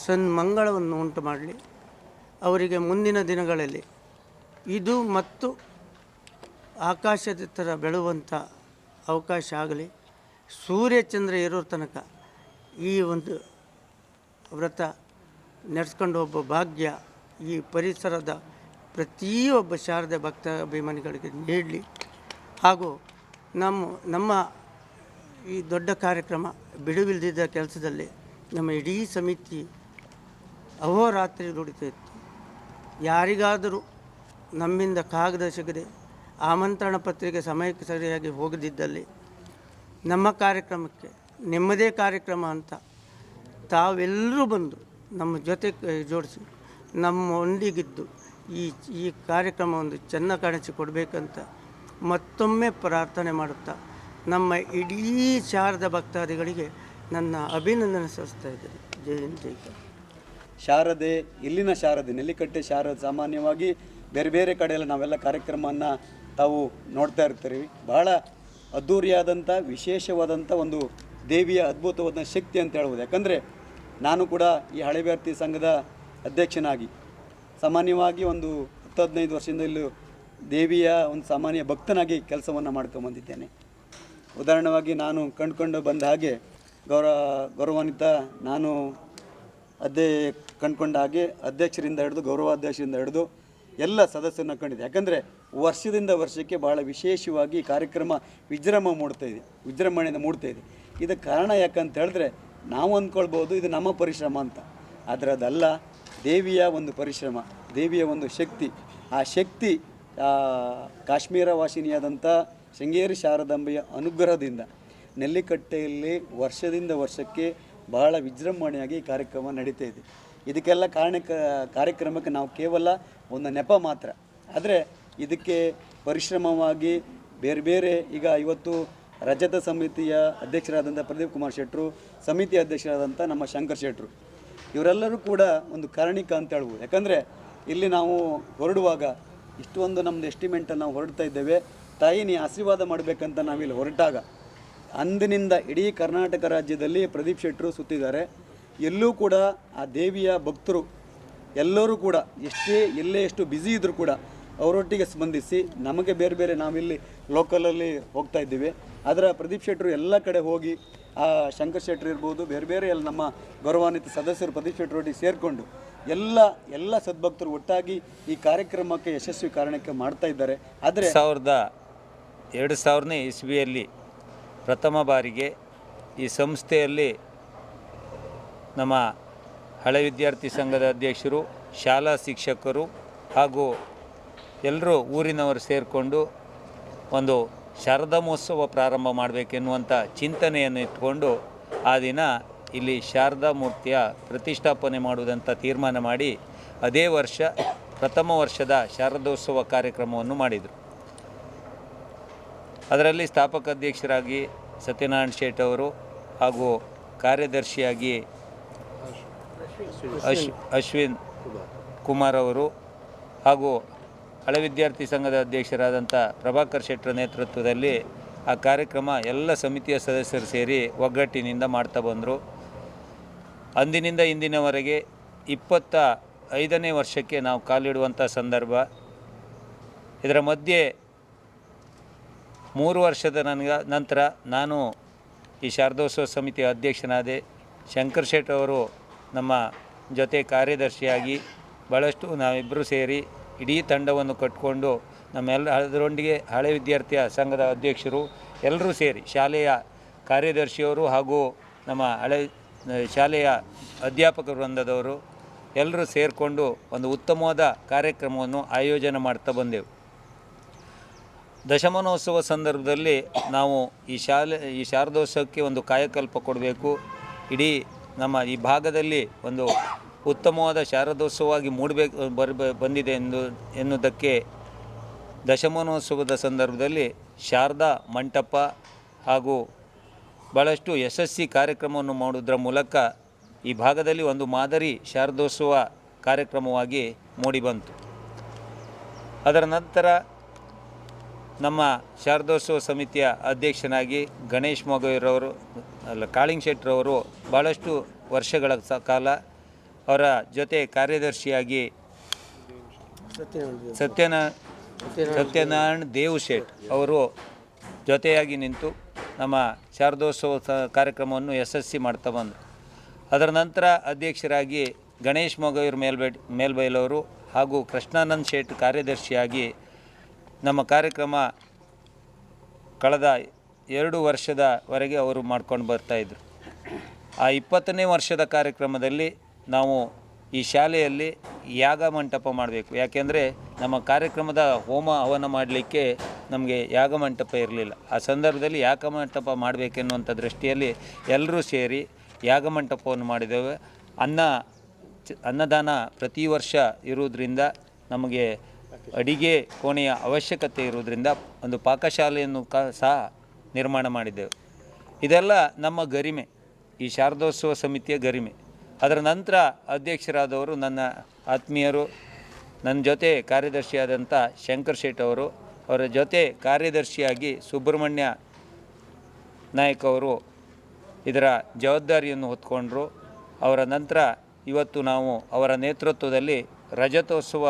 ಸನ್ಮಂಗಳವನ್ನು ಉಂಟು ಮಾಡಲಿ. ಅವರಿಗೆ ಮುಂದಿನ ದಿನಗಳಲ್ಲಿ ಇದು ಮತ್ತು ಆಕಾಶದ ಥರ ಬೆಳೆಯುವಂಥ ಅವಕಾಶ ಆಗಲಿ. ಸೂರ್ಯಚಂದ್ರ ಇರೋ ತನಕ ಈ ಒಂದು ವ್ರತ ನಡೆಸ್ಕೊಂಡು ಒಬ್ಬ ಭಾಗ್ಯ ಈ ಪರಿಸರದ ಪ್ರತಿಯೊಬ್ಬ ಶಾರದೆ ಭಕ್ತ ಅಭಿಮಾನಿಗಳಿಗೆ ನೀಡಲಿ. ಹಾಗೂ ನಮ್ಮ ನಮ್ಮ ಈ ದೊಡ್ಡ ಕಾರ್ಯಕ್ರಮ ಬಿಡುವಿಲ್ದಿದ್ದ ಕೆಲಸದಲ್ಲಿ ನಮ್ಮ ಇಡೀ ಸಮಿತಿ ಅಹೋರಾತ್ರಿ ದುಡಿತಾ ಇತ್ತು. ಯಾರಿಗಾದರೂ ನಮ್ಮಿಂದ ಕಾಗದ ಸಿಗದೆ ಆಮಂತ್ರಣ ಪತ್ರಿಕೆ ಸಮಯಕ್ಕೆ ಸರಿಯಾಗಿ ಹೋಗದಿದ್ದಲ್ಲಿ ನಮ್ಮ ಕಾರ್ಯಕ್ರಮಕ್ಕೆ ನಿಮ್ಮದೇ ಕಾರ್ಯಕ್ರಮ ಅಂತ ತಾವೆಲ್ಲರೂ ಬಂದು ನಮ್ಮ ಜೊತೆ ಜೋಡಿಸಿ ನಮ್ಮ ಒಂದಿಗಿದ್ದು ಈ ಈ ಕಾರ್ಯಕ್ರಮ ಒಂದು ಕಾಣಿಸಿ ಕೊಡಬೇಕಂತ ಮತ್ತೊಮ್ಮೆ ಪ್ರಾರ್ಥನೆ ಮಾಡುತ್ತಾ ನಮ್ಮ ಇಡೀ ಶಾರದ ಭಕ್ತಾದಿಗಳಿಗೆ ನನ್ನ ಅಭಿನಂದನೆ ಸಲ್ಲಿಸ್ತಾ ಇದ್ದೇನೆ. ಜೈ ಹಿಂದ್, ಜೈ ಶಾರದೆ, ಇಲ್ಲಿನ ಶಾರದೆ, ನೆಲ್ಲಿಕಟ್ಟೆ ಶಾರದೆ ಸಾಮಾನ್ಯವಾಗಿ ಬೇರೆ ಬೇರೆ ಕಡೆಯಲ್ಲಿ ನಾವೆಲ್ಲ ಕಾರ್ಯಕ್ರಮವನ್ನು ತಾವು ನೋಡ್ತಾ ಇರ್ತೀರಿ ಬಹಳ ಅದ್ಧೂರಿಯಾದಂಥ ವಿಶೇಷವಾದಂಥ ಒಂದು ದೇವಿಯ ಅದ್ಭುತವಾದ ಶಕ್ತಿ ಅಂತ ಹೇಳ್ಬೋದು. ಯಾಕಂದರೆ ನಾನು ಕೂಡ ಈ ಹಳೆ ವಿದ್ಯಾರ್ಥಿ ಸಂಘದ ಅಧ್ಯಕ್ಷನಾಗಿ ಸಾಮಾನ್ಯವಾಗಿ ಒಂದು ಹತ್ತು ಹದಿನೈದು ವರ್ಷದಿಂದ ಇಲ್ಲೂ ದೇವಿಯ ಒಂದು ಸಾಮಾನ್ಯ ಭಕ್ತನಾಗಿ ಕೆಲಸವನ್ನು ಮಾಡ್ಕೊಂಬಂದಿದ್ದೇನೆ. ಉದಾಹರಣವಾಗಿ ನಾನು ಕಂಡುಕೊಂಡು ಬಂದ ಹಾಗೆ ಗೌರವ ಗೌರವಾನ್ವಿತ ನಾನು ಅದೇ ಕಂಡುಕೊಂಡ ಹಾಗೆ ಅಧ್ಯಕ್ಷರಿಂದ ಹಿಡಿದು ಗೌರವಾಧ್ಯಕ್ಷರಿಂದ ಹಿಡಿದು ಎಲ್ಲ ಸದಸ್ಯರನ್ನ ಕಂಡಿದೆ ಯಾಕಂದರೆ ವರ್ಷದಿಂದ ವರ್ಷಕ್ಕೆ ಭಾಳ ವಿಶೇಷವಾಗಿ ಕಾರ್ಯಕ್ರಮ ವಿಜೃಂಭ ಮೂಡ್ತಾ ಇದೆ, ವಿಜೃಂಭಣೆಯಿಂದ ಮೂಡ್ತಾ ಇದೆ. ಇದಕ್ಕೆ ಕಾರಣ ಯಾಕಂತ ಹೇಳಿದ್ರೆ ನಾವು ಅಂದ್ಕೊಳ್ಬೋದು ಇದು ನಮ್ಮ ಪರಿಶ್ರಮ ಅಂತ. ಆದರೆ ಅದಲ್ಲ, ದೇವಿಯ ಒಂದು ಪರಿಶ್ರಮ, ದೇವಿಯ ಒಂದು ಶಕ್ತಿ. ಆ ಶಕ್ತಿ ಕಾಶ್ಮೀರ ವಾಸಿನಿಯಾದಂಥ ಶೃಂಗೇರಿ ಶಾರದಾಂಬೆಯ ಅನುಗ್ರಹದಿಂದ ನೆಲ್ಲಿಕಟ್ಟೆಯಲ್ಲಿ ವರ್ಷದಿಂದ ವರ್ಷಕ್ಕೆ ಬಹಳ ವಿಜೃಂಭಣೆಯಾಗಿ ಈ ಕಾರ್ಯಕ್ರಮ ನಡೀತಾ ಇದೆ. ಇದಕ್ಕೆಲ್ಲ ಕಾರಣ ಕಾರ್ಯಕ್ರಮಕ್ಕೆ ನಾವು ಕೇವಲ ಒಂದು ನೆಪ ಮಾತ್ರ. ಆದರೆ ಇದಕ್ಕೆ ಪರಿಶ್ರಮವಾಗಿ ಬೇರೆ ಬೇರೆ ಈಗ ಇವತ್ತು ರಜತ ಸಮಿತಿಯ ಅಧ್ಯಕ್ಷರಾದಂಥ ಪ್ರದೀಪ್ ಕುಮಾರ್ ಶೆಟ್ಟರು ಸಮಿತಿ ಅಧ್ಯಕ್ಷರಾದಂಥ ನಮ್ಮ ಶಂಕರ್ ಶೆಟ್ಟರು ಇವರೆಲ್ಲರೂ ಕೂಡ ಒಂದು ಕಾರಣಿಕ ಅಂತ ಹೇಳ್ಬೋದು. ಯಾಕಂದರೆ ಇಲ್ಲಿ ನಾವು ಹೊರಡುವಾಗ ಇಷ್ಟೊಂದು ನಮ್ಮದು ಎಸ್ಟಿಮೆಂಟನ್ನು ನಾವು ಹೊರಡ್ತಾ ಇದ್ದೇವೆ. ತಾಯಿ ನೀ ಆಶೀರ್ವಾದ ಮಾಡಬೇಕಂತ ನಾವಿಲ್ಲಿ ಹೊರಟಾಗ ಅಂದಿನಿಂದ ಇಡೀ ಕರ್ನಾಟಕ ರಾಜ್ಯದಲ್ಲಿ ಪ್ರದೀಪ್ ಶೆಟ್ಟರು ಸುತ್ತಿದ್ದಾರೆ. ಎಲ್ಲೂ ಕೂಡ ಆ ದೇವಿಯ ಭಕ್ತರು ಎಲ್ಲರೂ ಕೂಡ ಎಷ್ಟೇ ಎಲ್ಲೇ ಎಷ್ಟು ಬ್ಯುಸಿ ಇದ್ದರೂ ಕೂಡ ಅವರೊಟ್ಟಿಗೆ ಸ್ಪಂದಿಸಿ ನಮಗೆ ಬೇರೆ ಬೇರೆ ನಾವಿಲ್ಲಿ ಲೋಕಲಲ್ಲಿ ಹೋಗ್ತಾ ಇದ್ದೀವಿ. ಆದರೆ ಪ್ರದೀಪ್ ಶೆಟ್ಟರು ಎಲ್ಲ ಕಡೆ ಹೋಗಿ ಆ ಶಂಕರ್ ಶೆಟ್ಟರು ಇರ್ಬೋದು, ಬೇರೆ ಬೇರೆ ಎಲ್ಲ ನಮ್ಮ ಗೌರವಾನ್ವಿತ ಸದಸ್ಯರು ಪ್ರದೀಪ್ ಶೆಟ್ಟರೊಟ್ಟಿಗೆ ಸೇರಿಕೊಂಡು ಎಲ್ಲ ಎಲ್ಲ ಸದ್ಭಕ್ತರು ಒಟ್ಟಾಗಿ ಈ ಕಾರ್ಯಕ್ರಮಕ್ಕೆ ಯಶಸ್ವಿ ಕಾರಣಕ್ಕೆ ಮಾಡ್ತಾ ಇದ್ದಾರೆ. ಆದರೆ ಸಾವಿರದ ಎರಡು ಸಾವಿರನೇ ಇಸ್ವಿಯಲ್ಲಿ ಪ್ರಥಮ ಬಾರಿಗೆ ಈ ಸಂಸ್ಥೆಯಲ್ಲಿ ನಮ್ಮ ಹಳೆ ವಿದ್ಯಾರ್ಥಿ ಸಂಘದ ಅಧ್ಯಕ್ಷರು, ಶಾಲಾ ಶಿಕ್ಷಕರು ಹಾಗೂ ಎಲ್ಲರೂ ಊರಿನವರು ಸೇರಿಕೊಂಡು ಒಂದು ಶಾರದಾ ಮಹೋತ್ಸವ ಪ್ರಾರಂಭ ಮಾಡಬೇಕೆನ್ನುವಂಥ ಚಿಂತನೆಯನ್ನು ಇಟ್ಕೊಂಡು ಆ ದಿನ ಇಲ್ಲಿ ಶಾರದಾ ಮೂರ್ತಿಯ ಪ್ರತಿಷ್ಠಾಪನೆ ಮಾಡುವುದಂತ ತೀರ್ಮಾನ ಮಾಡಿ ಅದೇ ವರ್ಷ ಪ್ರಥಮ ವರ್ಷದ ಶಾರದೋತ್ಸವ ಕಾರ್ಯಕ್ರಮವನ್ನು ಮಾಡಿದರು. ಅದರಲ್ಲಿ ಸ್ಥಾಪಕ ಅಧ್ಯಕ್ಷರಾಗಿ ಸತ್ಯನಾರಾಯಣ ಶೇಟ್ ಅವರು ಹಾಗೂ ಕಾರ್ಯದರ್ಶಿಯಾಗಿ ಅಶ್ ಅಶ್ವಿನ್ ಕುಮಾರ್ ಅವರು ಹಾಗೂ ಹಳೆ ವಿದ್ಯಾರ್ಥಿ ಸಂಘದ ಅಧ್ಯಕ್ಷರಾದಂಥ ಪ್ರಭಾಕರ್ ಶೆಟ್ಟರ ನೇತೃತ್ವದಲ್ಲಿ ಆ ಕಾರ್ಯಕ್ರಮ ಎಲ್ಲ ಸಮಿತಿಯ ಸದಸ್ಯರು ಸೇರಿ ಒಗ್ಗಟ್ಟಿನಿಂದ ಮಾಡ್ತಾ ಬಂದರು. ಅಂದಿನಿಂದ ಇಂದಿನವರೆಗೆ ಇಪ್ಪತ್ತ ಐದನೇ ವರ್ಷಕ್ಕೆ ನಾವು ಕಾಲಿಡುವಂಥ ಸಂದರ್ಭ. ಇದರ ಮಧ್ಯೆ ಮೂರು ವರ್ಷದ ನನಗ ನಂತರ ನಾನು ಈ ಶಾರದೋತ್ಸವ ಸಮಿತಿಯ ಅಧ್ಯಕ್ಷನಾದೆ ಶಂಕರ್ ಶೆಟ್ ಅವರು ನಮ್ಮ ಜೊತೆ ಕಾರ್ಯದರ್ಶಿಯಾಗಿ ಭಾಳಷ್ಟು ನಾವಿಬ್ಬರು ಸೇರಿ ಇಡೀ ತಂಡವನ್ನು ಕಟ್ಟಿಕೊಂಡು ನಮ್ಮೆಲ್ಲ ಅದರೊಂದಿಗೆ ಹಳೆ ವಿದ್ಯಾರ್ಥಿಯ ಸಂಘದ ಅಧ್ಯಕ್ಷರು ಎಲ್ಲರೂ ಸೇರಿ ಶಾಲೆಯ ಕಾರ್ಯದರ್ಶಿಯವರು ಹಾಗೂ ನಮ್ಮ ಹಳೆ ಶಾಲೆಯ ಅಧ್ಯಾಪಕ ವೃಂದದವರು ಎಲ್ಲರೂ ಸೇರಿಕೊಂಡು ಒಂದು ಉತ್ತಮವಾದ ಕಾರ್ಯಕ್ರಮವನ್ನು ಆಯೋಜನೆ ಮಾಡ್ತಾ ಬಂದೆವು. ದಶಮಾನೋತ್ಸವ ಸಂದರ್ಭದಲ್ಲಿ ನಾವು ಈ ಶಾಲೆ, ಈ ಶಾರದೋತ್ಸವಕ್ಕೆ ಒಂದು ಕಾಯಕಲ್ಪ ಕೊಡಬೇಕು. ಇಡೀ ನಮ್ಮ ಈ ಭಾಗದಲ್ಲಿ ಒಂದು ಉತ್ತಮವಾದ ಶಾರದೋತ್ಸವವಾಗಿ ಮೂಡಬೇಕು ಬರಬ ಬಂದಿದೆ ಎಂದು ಎನ್ನುವುದಕ್ಕೆ ದಶಮಾನೋತ್ಸವದ ಸಂದರ್ಭದಲ್ಲಿ ಶಾರದಾ ಮಂಟಪ ಹಾಗೂ ಭಾಳಷ್ಟು ಯಶಸ್ವಿ ಕಾರ್ಯಕ್ರಮವನ್ನು ಮಾಡುವುದರ ಮೂಲಕ ಈ ಭಾಗದಲ್ಲಿ ಒಂದು ಮಾದರಿ ಶಾರದೋತ್ಸವ ಕಾರ್ಯಕ್ರಮವಾಗಿ ಮೂಡಿಬಂತು. ಅದರ ನಂತರ ನಮ್ಮ ಶಾರದೋತ್ಸವ ಸಮಿತಿಯ ಅಧ್ಯಕ್ಷನಾಗಿ ಗಣೇಶ್ ಮೊಗೈರವರು ಅಲ್ಲ ಕಾಳಿಂಗ್ ಶೆಟ್ರವರು ಭಾಳಷ್ಟು ವರ್ಷಗಳ ಸ ಕಾಲ ಅವರ ಜೊತೆ ಕಾರ್ಯದರ್ಶಿಯಾಗಿ ಸತ್ಯನಾರಾಯಣ ಸತ್ಯನ ಸತ್ಯನಾರಾಯಣ ದೇವ್ ಶೇಟ್ ಅವರು ಜೊತೆಯಾಗಿ ನಿಂತು ನಮ್ಮ ಶಾರದೋತ್ಸವ ಸ ಕಾರ್ಯಕ್ರಮವನ್ನು ಯಶಸ್ವಿ ಮಾಡ್ತಾ ಬಂದರು. ಅದರ ನಂತರ ಅಧ್ಯಕ್ಷರಾಗಿ ಗಣೇಶ್ ಮೊಗೈರ್ ಮೇಲ್ಬೆ ಮೇಲ್ಬೈಲವರು ಹಾಗೂ ಕೃಷ್ಣಾನಂದ್ ಶೇಟ್ ಕಾರ್ಯದರ್ಶಿಯಾಗಿ ನಮ್ಮ ಕಾರ್ಯಕ್ರಮ ಕಳೆದ ಎರಡು ವರ್ಷದವರೆಗೆ ಅವರು ಮಾಡ್ಕೊಂಡು ಬರ್ತಾಯಿದ್ರು ಆ ಇಪ್ಪತ್ತನೇ ವರ್ಷದ ಕಾರ್ಯಕ್ರಮದಲ್ಲಿ ನಾವು ಈ ಶಾಲೆಯಲ್ಲಿ ಯಾಗ ಮಂಟಪ ಮಾಡಬೇಕು. ಯಾಕೆಂದರೆ ನಮ್ಮ ಕಾರ್ಯಕ್ರಮದ ಹೋಮ ಹವನ ಮಾಡಲಿಕ್ಕೆ ನಮಗೆ ಯಾಗ ಮಂಟಪ ಇರಲಿಲ್ಲ. ಆ ಸಂದರ್ಭದಲ್ಲಿ ಯಾಗ ಮಂಟಪ ಮಾಡಬೇಕೆನ್ನುವಂಥ ದೃಷ್ಟಿಯಲ್ಲಿ ಎಲ್ಲರೂ ಸೇರಿ ಯಾಗ ಮಂಟಪವನ್ನು ಮಾಡಿದ್ದೇವೆ. ಅನ್ನ ಅನ್ನದಾನ ಪ್ರತಿ ವರ್ಷ ಇರುವುದರಿಂದ ನಮಗೆ ಅಡಿಗೆ ಕೋಣೆಯ ಅವಶ್ಯಕತೆ ಇರುವುದರಿಂದ ಒಂದು ಪಾಕಶಾಲೆಯನ್ನು ಕ ಸಹ ನಿರ್ಮಾಣ ಮಾಡಿದ್ದೆವು. ಇದೆಲ್ಲ ನಮ್ಮ ಗರಿಮೆ, ಈ ಶಾರದೋತ್ಸವ ಸಮಿತಿಯ ಗರಿಮೆ. ಅದರ ನಂತರ ಅಧ್ಯಕ್ಷರಾದವರು ನನ್ನ ಆತ್ಮೀಯರು, ನನ್ನ ಜೊತೆ ಕಾರ್ಯದರ್ಶಿಯಾದಂಥ ಶಂಕರ್ ಶೇಟ್ ಅವರು, ಅವರ ಜೊತೆ ಕಾರ್ಯದರ್ಶಿಯಾಗಿ ಸುಬ್ರಹ್ಮಣ್ಯ ನಾಯಕ್ ಅವರು ಇದರ ಜವಾಬ್ದಾರಿಯನ್ನು ಹೊತ್ಕೊಂಡ್ರು. ಅವರ ನಂತರ ಇವತ್ತು ನಾವು ಅವರ ನೇತೃತ್ವದಲ್ಲಿ ರಜತೋತ್ಸವ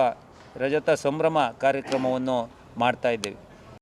ರಜತ ಸಂಭ್ರಮ ಕಾರ್ಯಕ್ರಮವನ್ನು ಮಾಡ್ತಾ ಇದ್ದೇವೆ.